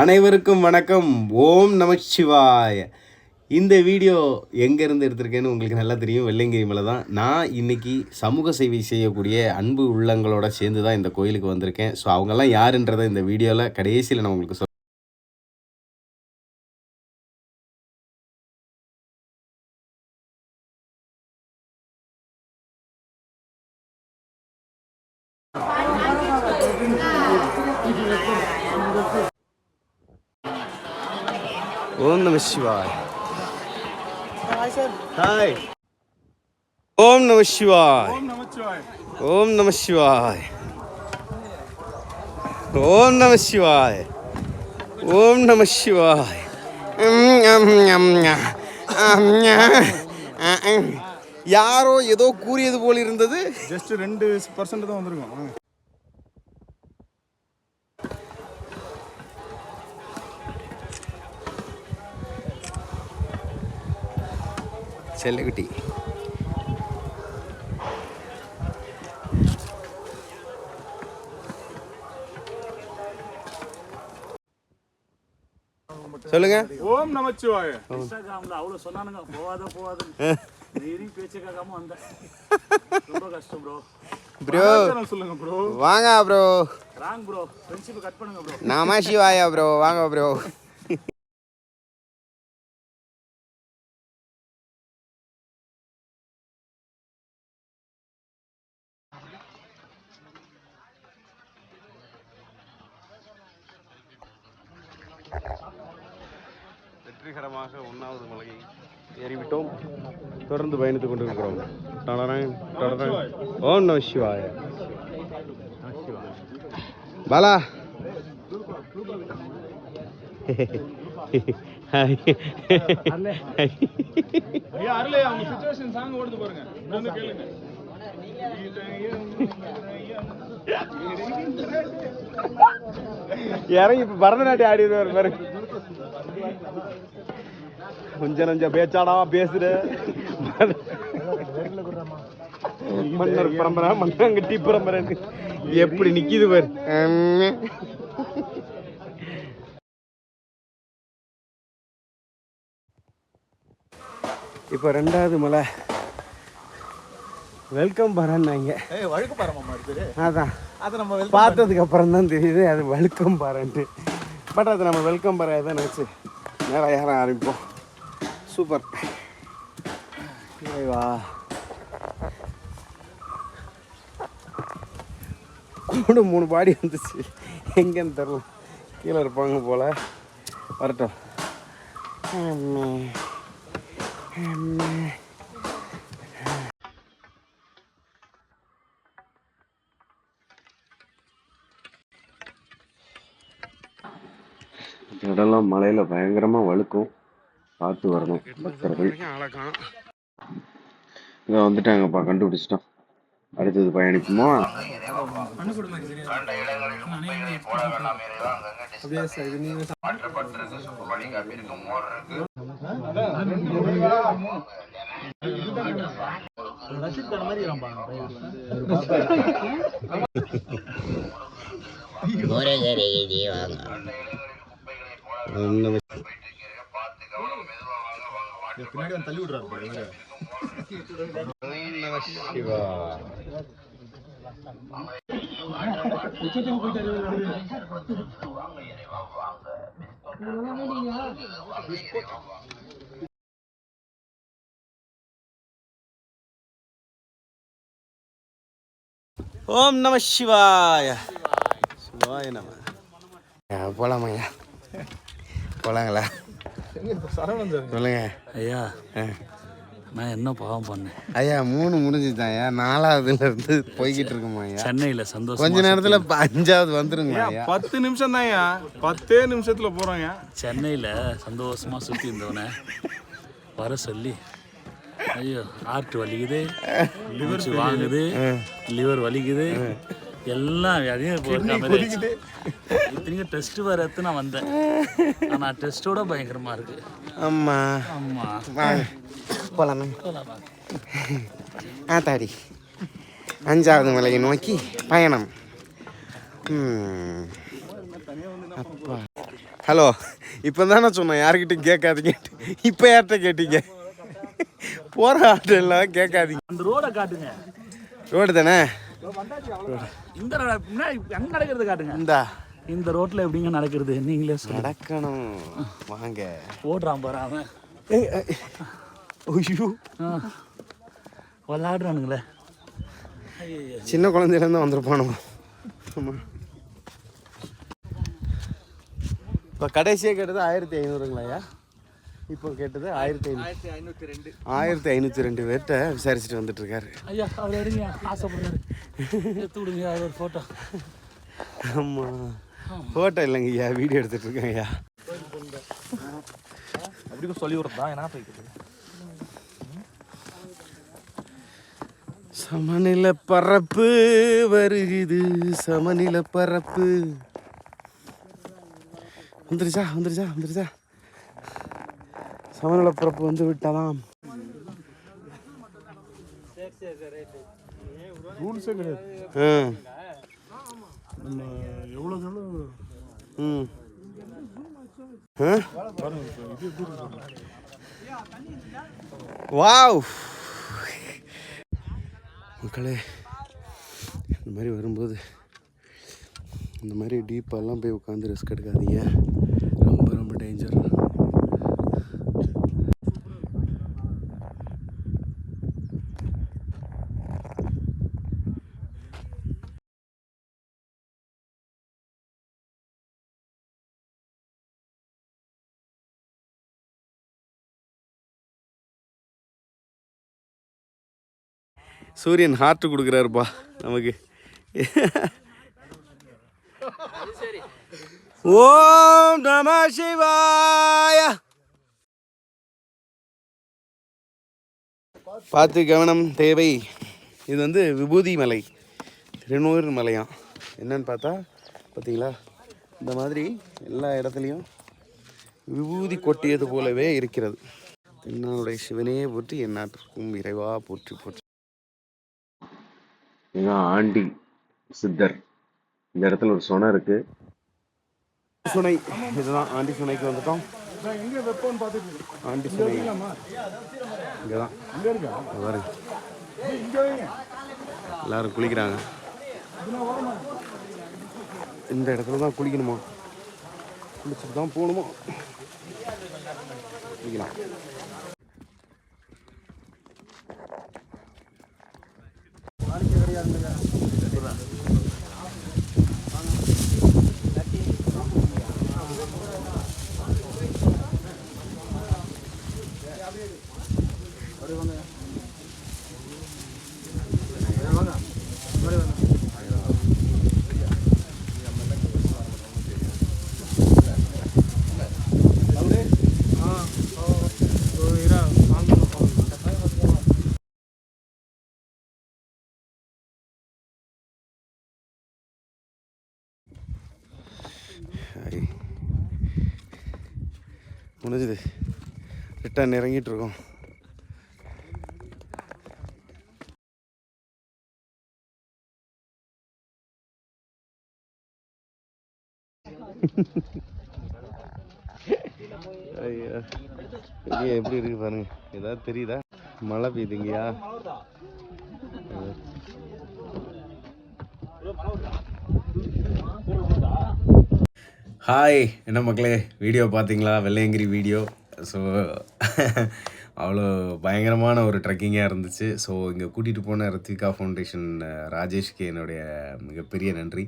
அனைவருக்கும் வணக்கம். ஓம் நமச்சிவாய இந்த வீடியோ எங்கேருந்து எடுத்திருக்கேன்னு உங்களுக்கு நல்லா தெரியும். வெள்ளைங்கிரி மலை தான். நான் இன்னைக்கு சமூக சேவை செய்யக்கூடிய அன்பு உள்ளங்களோட சேர்ந்து தான் இந்த கோயிலுக்கு வந்திருக்கேன். ஸோ அவங்கெல்லாம் யாருன்றதை இந்த வீடியோவில் கடைசியில் நான் உங்களுக்கு சொல் ஓம் நம சிவாய் ஹாய் ஓம் நம சிவாய் ஓம் நம சிவாய் ஓம் நம சிவாய் ஓம் நம சிவாய். யாரோ ஏதோ கூறியது போல் இருந்தது. ஜஸ்ட் ரெண்டு பர்சன்ட் தான் வந்திருக்கோம். செல்லக்குட்டி சொல்லுங்க. ஓம் நமச்சிவாய. இன்ஸ்டாகிராம்ல அவ்வளவு சொன்னானுங்க. போவாத போவாத மீறி பேச்சு கேட்காம வந்தேன். ரொம்ப கஷ்டம் ப்ரோ ப்ரோ சொல்லுங்க ப்ரோ வாங்க bro wrong bro friendship cut பண்ணுங்க ப்ரோ நாம சிவாயா ப்ரோ வாங்க ப்ரோ வெற்றிகரமாக ஒன்றாவது மலையை ஏறிவிட்டோம். தொடர்ந்து பயணித்துக் கொண்டிருக்கிறோம். டடரன், டடரன். ஓம் நம சிவாய. பாலா. பாருங்க. இறங்கி இப்ப பரதநாட்டியம் ஆடிடுவார் பாரு கொஞ்சம் நஞ்சம் பேச்சாடா பேசுற மன்னர் பரம்பரை மன்னங்கட்டி பரம்பரை எப்படி நிக்குது பாரு. இப்போ ரெண்டாவது மலை. வெல்கம் பரன்னாங்க ஏய் வழுக்கு இருக்குது அதான். அதை நம்ம பார்த்ததுக்கு அப்புறம் தான் தெரியுது அது வெல்கம் பாருன்ட்டு பட் அது நம்ம வெல்கம் பாரு தான் நினச்சி. மேலே ஏற ஆரம்பிப்போம். சூப்பர் வா கூட மூணு பாடி வந்துச்சு. எங்கேன்னு தெரில கீழே இருப்பாங்க போல். வரட்டும். அம்மே. இடம்லாம் மலையில் பயங்கரமாக வழுக்கும். பார்த்து வரணும். பக்தர்கள் இதை வந்துட்டாங்கப்பா கண்டுபிடிச்சிட்டோம். அடுத்தது பயணிப்போமா? ஒன்று பின்னாடி தள்ளி விடுறாரு சிவா. ஓம் நம சிவாய. சிவாய நம. போலாமாய்யா போலாங்களா? சொல்லுங்க. ஐயா ஆ. நான் என்ன பாவம் பண்ணேன்? ஐயா மூணு முடிஞ்சுதான்யா நாலாவதுல இருந்து போய்கிட்டு இருக்குமா ஐயா? சென்னையில சந்தோஷம் கொஞ்ச நேரத்துல அஞ்சாவது வந்துருங்க ஐயா பத்து நிமிஷம் தான்யா பத்தே நிமிஷத்துல போறோங்க சென்னையில சந்தோஷமா சுத்தி இருந்தவனை வர சொல்லி ஐயோ ஹார்ட் வலிக்குது மூச்சு வாங்குது லிவர் வலிக்குது எல்லாம் வியாதியும் டெஸ்ட் வேற எடுத்து நான் வந்தேன். ஆனா டெஸ்ட்டோட பயங்கரமா இருக்கு. ஆமா ஆமா போலாமே. ஆத்தாடி அஞ்சாவது மலையை நோக்கி பயணம். அப்பா. ஹலோ இப்போ தானே சொன்னேன் யார்கிட்டயும் கேட்காதீங்க. இப்போ யார்கிட்ட கேட்டீங்க? போகிற ஆட்டெல்லாம் கேட்காதீங்க. அந்த ரோட காட்டுங்க. ரோடு தானே? இந்த. அங்க நடக்கிறது காட்டுங்க. இந்தா. இந்த ரோட்ல எப்படிங்க நடக்கிறது? நீங்களே நடக்கணும். வாங்க. ஓடுறான் பாரு அவன். ஐயோ. விளாடுறானுங்களே. சின்ன குழந்தையிலேருந்து வந்திருப்பானுங்க. ஆமாம் இப்போ கடைசியாக கேட்டது ஆயிரத்தி ஐநூறுங்களாயா இப்போ கேட்டது ஆயிரத்தி ஐநூறு ஐநூத்தி ரெண்டு. ஆயிரத்தி ஐநூற்றி ரெண்டு பேர்கிட்ட விசாரிச்சுட்டு வந்துட்டு இருக்காரு ஐயா அவர் எடுங்க ஆசைப்படுறாரு. எடுத்து விடுங்க அது ஒரு ஃபோட்டோ ஆமாம் ஃபோட்டோ இல்லைங்க ஐயா வீடியோ எடுத்துட்டு இருக்கேன் ஐயா. அப்படி சொல்லி விடுறதா? என்ன போய்க்குது சமநில பரப்பு வருகுது சமநில பரப்பு. வந்துருச்சா? வந்துருச்சா? வந்துருச்சா? சமநில பரப்பு வந்து விட்டதாம் ரூல்ஸே கிடையாது. ஆ. நம்ம எவ்வளோ எவ்வளோ ம். வாவ். மக்களே இந்த மாதிரி வரும்போது இந்த மாதிரி டீப்பாலாம் போய் உட்காந்து ரிஸ்க் எடுக்காதீங்க. ரொம்ப ரொம்ப டேஞ்சர் சூரியன் ஹார்ட் கொடுக்குறாருப்பா நமக்கு. ஓம் நம சிவாய. பார்த்து கவனம் தேவை. இது வந்து விபூதி மலை திருநூறு மலையாம் என்னன்னு பார்த்தா பார்த்தீங்களா? இந்த மாதிரி எல்லா இடத்துலையும் விபூதி கொட்டியது போலவே இருக்கிறது. தென்னாளுடைய சிவனே போற்றி எந்நாட்டிற்கும் இறைவா போற்றி போற்றி. இதுதான் ஆண்டி சித்தர். இந்த இடத்துல ஒரு சுனை இருக்கு. சுனை. இதுதான் ஆண்டி சுனைக்கு வந்துட்டோம். வெப்பம்னு பார்த்துட்டு ஆண்டி சுனை. இங்கதான். இங்கே இருக்கா. பாருங்க எல்லாரும் குளிக்கிறாங்க. இந்த இடத்துல தான் குளிக்கணுமா? குளிச்சுட்டு தான் போகணுமா? குளிக்கலாம். முடிஞ்சுது. ரிட்டர்ன் இறங்கிட்டுருக்கோம். ஐயா ஐயா எப்படி இருக்கு பாருங்க. ஏதாவது தெரியுதா? மழை பெய்யுதுங்கய்யா ஹாய் என்ன மக்களே? வீடியோ பார்த்தீங்களா? வெள்ளையங்கிரி வீடியோ ஸோ அவ்வளோ பயங்கரமான ஒரு ட்ரெக்கிங்காக இருந்துச்சு. ஸோ இங்கே கூட்டிகிட்டு போன ரத்விகா ஃபவுண்டேஷன் ராஜேஷ்க்கு என்னுடைய மிகப்பெரிய நன்றி.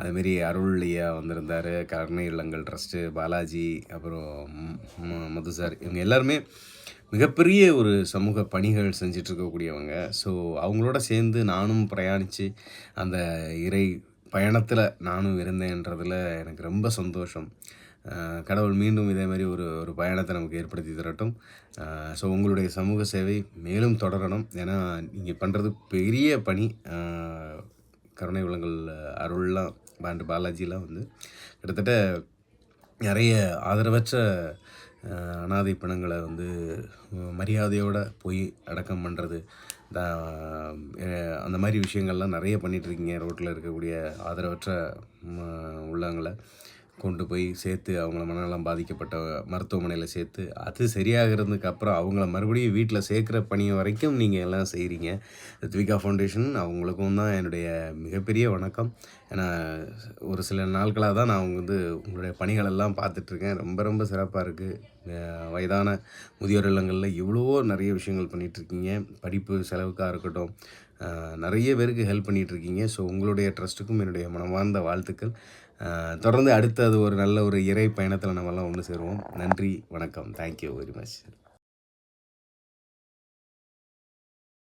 அதுமாரி அருள்லியா வந்திருந்தார். கருணை இல்லங்கள் ட்ரஸ்ட்டு பாலாஜி அப்புறம் மது சார் இவங்க எல்லாருமே மிகப்பெரிய ஒரு சமூக பணிகள் செஞ்சிட்ருக்கக்கூடியவங்க ஸோ அவங்களோட சேர்ந்து நானும் பிரயாணித்து அந்த இறை பயணத்தில் நானும் இருந்தேன்றதில் எனக்கு ரொம்ப சந்தோஷம். கடவுள் மீண்டும் இதே மாதிரி ஒரு ஒரு பயணத்தை நமக்கு ஏற்படுத்தி தரட்டும். ஸோ உங்களுடைய சமூக சேவை மேலும் தொடரணும். ஏன்னா நீங்கள் பண்ணுறது பெரிய பணி. கருணை வளங்கள் அருள்லாம் பாண்டு பாலாஜிலாம் வந்து கிட்டத்தட்ட நிறைய ஆதரவற்ற அனாதை பிணங்களை வந்து மரியாதையோடு போய் அடக்கம் பண்ணுறது அந்த மாதிரி விஷயங்கள்லாம் நிறைய பண்ணிகிட்ருக்கீங்க ரோட்டில் இருக்கக்கூடிய ஆதரவற்ற உள்ளவங்களை. கொண்டு போய் சேர்த்து அவங்கள மனநலம் பாதிக்கப்பட்ட மருத்துவமனையில் சேர்த்து அது சரியாகிறதுக்கு அப்புறம் அவங்கள மறுபடியும் வீட்டில் சேர்க்குற பணி வரைக்கும் நீங்கள் எல்லாம் செய்கிறீங்க ரித்விகா ஃபவுண்டேஷன் அவங்களுக்கும் தான் என்னுடைய மிகப்பெரிய வணக்கம். ஏன்னா ஒரு சில நாட்களாக தான் நான் வந்து உங்களுடைய பணிகளெல்லாம் பார்த்துட்ருக்கேன் ரொம்ப ரொம்ப சிறப்பாக இருக்குது வயதான முதியோர் இல்லங்களில் இவ்வளவோ நிறைய விஷயங்கள் பண்ணிகிட்ருக்கீங்க படிப்பு செலவுக்காக இருக்கட்டும் நிறைய பேருக்கு ஹெல்ப் பண்ணிகிட்ருக்கீங்க ஸோ உங்களுடைய ட்ரஸ்ட்டுக்கும் என்னுடைய மனமார்ந்த வாழ்த்துக்கள். தொடர்ந்து அடுத்தது ஒரு நல்ல ஒரு இறை பயணத்தில் நம்மலாம் ஒன்று சேருவோம். நன்றி வணக்கம். Thank you very much